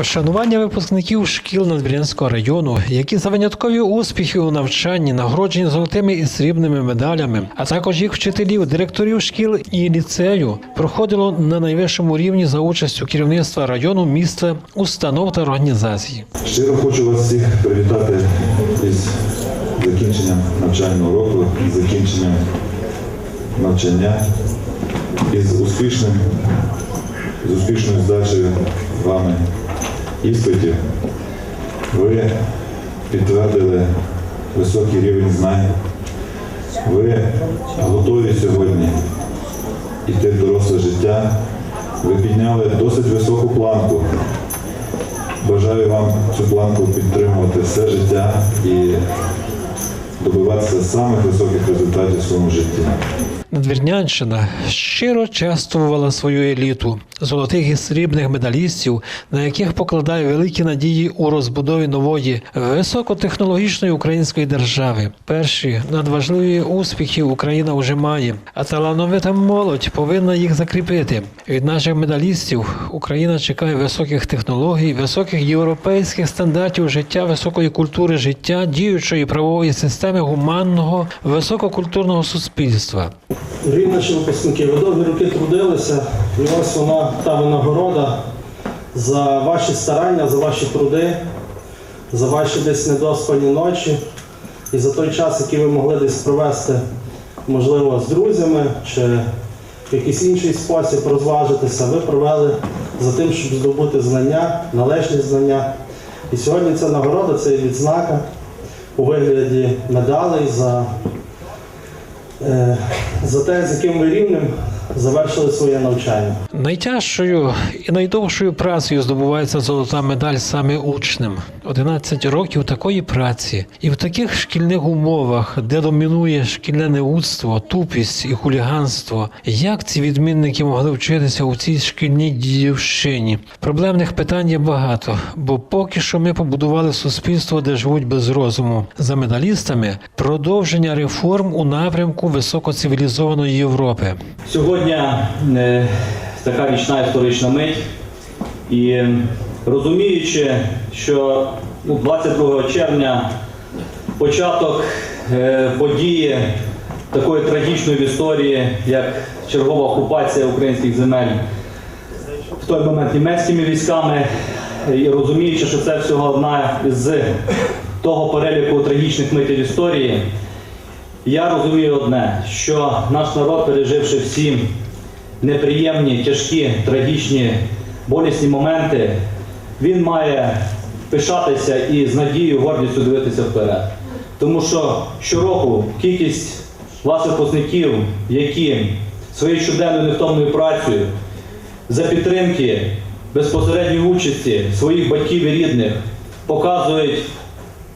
Вшанування випускників шкіл Надвірнянського району, які за виняткові успіхи у навчанні нагороджені золотими і срібними медалями, а також їх вчителів, директорів шкіл і ліцею, проходило на найвищому рівні за участю керівництва району, міста, установ та організацій. Щиро хочу вас всіх привітати із закінченням навчального року, із закінченням навчання, із успішним, з успішною здачею вами іспитів. Ви підтвердили високий рівень знань. Ви готові сьогодні йти в доросле життя. Ви підняли досить високу планку. Бажаю вам цю планку підтримувати все життя і добиватися самих високих результатів в своєму житті. Надвірнянщина щиро чествувала свою еліту золотих і срібних медалістів, на яких покладає великі надії у розбудові нової високотехнологічної української держави. Перші надважливі успіхи Україна вже має, а талановита молодь повинна їх закріпити. Від наших медалістів Україна чекає високих технологій, високих європейських стандартів життя, високої культури життя, діючої правової системи гуманного, висококультурного суспільства. Дорогі випускники, ви довгі роки трудилися, і ось вона та винагорода за ваші старання, за ваші труди, за ваші десь недоспані ночі і за той час, який ви могли десь провести, можливо, з друзями чи в якийсь інший спосіб розважитися, ви провели за тим, щоб здобути знання, належні знання. І сьогодні ця нагорода це відзнака у вигляді медалей за за те, з яким ви рівнем завершили своє навчання. Найтяжчою і найдовшою працею здобувається золота медаль саме учнем. 11 років такої праці, і в таких шкільних умовах, де домінує шкільне неудство, тупість і хуліганство. Як ці відмінники могли вчитися у цій шкільній дівщині? Проблемних питань є багато, бо поки що ми побудували суспільство, де живуть без розуму. За медалістами продовження реформ у напрямку високоцивілізованої Європи. Сьогодні е, така річна історична мить, і розуміючи, що ну, 22 червня початок е, події такої трагічної в історії, як чергова окупація українських земель в той момент німецькими військами, і розуміючи, що це всього одна з того переліку трагічних митів історії. Я розумію одне, що наш народ, переживши всі неприємні, тяжкі, трагічні, болісні моменти, він має пишатися і з надією, гордістю дивитися вперед. Тому що щороку кількість вас випускників, які своєю щоденною невтомною працею за підтримки безпосередньої участі своїх батьків і рідних показують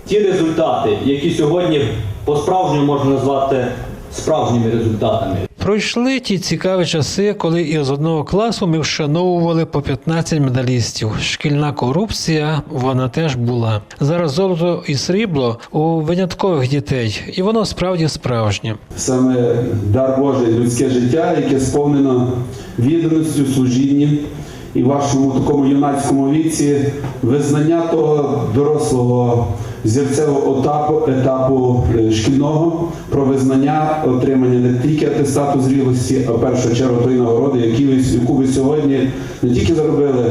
ті результати, які сьогодні по-справжньому можна назвати справжніми результатами. Пройшли ті цікаві часи, коли із одного класу ми вшановували по 15 медалістів. Шкільна корупція вона теж була. Зараз золото і срібло у виняткових дітей, і воно справді справжнє. саме дар Божий, людське життя, яке сповнено відданістю, служінням і вашому такому юнацькому віці визнання того дорослого зірцевого етапу, етапу шкільного про визнання отримання не тільки атестату зрілості, а в першу чергу тої нагороди, яку ви сьогодні не тільки заробили,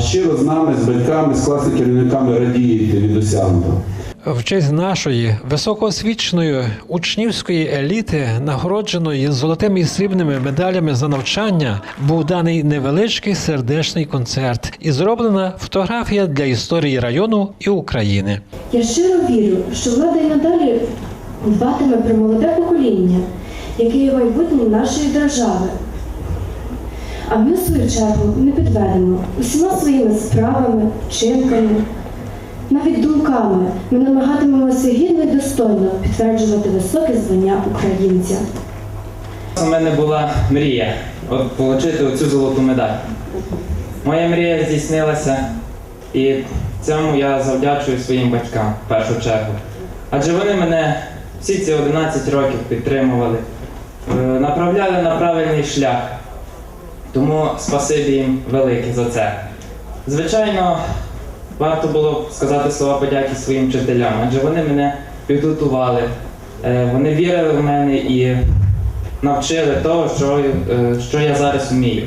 щиро з нами, з батьками, з класними керівниками радієте від досягнутого. В честь нашої високоосвіченої учнівської еліти, нагородженої золотими і срібними медалями за навчання, був даний невеличкий сердечний концерт і зроблена фотографія для історії району і України. Я щиро вірю, що влада і надалі дбатиме про молоде покоління, яке є майбутнім нашої держави. А ми, в свою чергу, не підведемо усіма своїми справами, вчинками, навіть думками ми намагатимемося гідно і достойно підтверджувати високе звання українця. У мене була мрія от, отримати оцю золоту медаль. Моя мрія здійснилася, і цьому я завдячую своїм батькам в першу чергу. Адже вони мене всі ці 11 років підтримували, е, направляли на правильний шлях. Тому спасибі їм велике за це. Звичайно, варто було сказати слова подяки своїм вчителям, адже вони мене підготували, е, вони вірили в мене і навчили того, що, е, що я зараз вмію.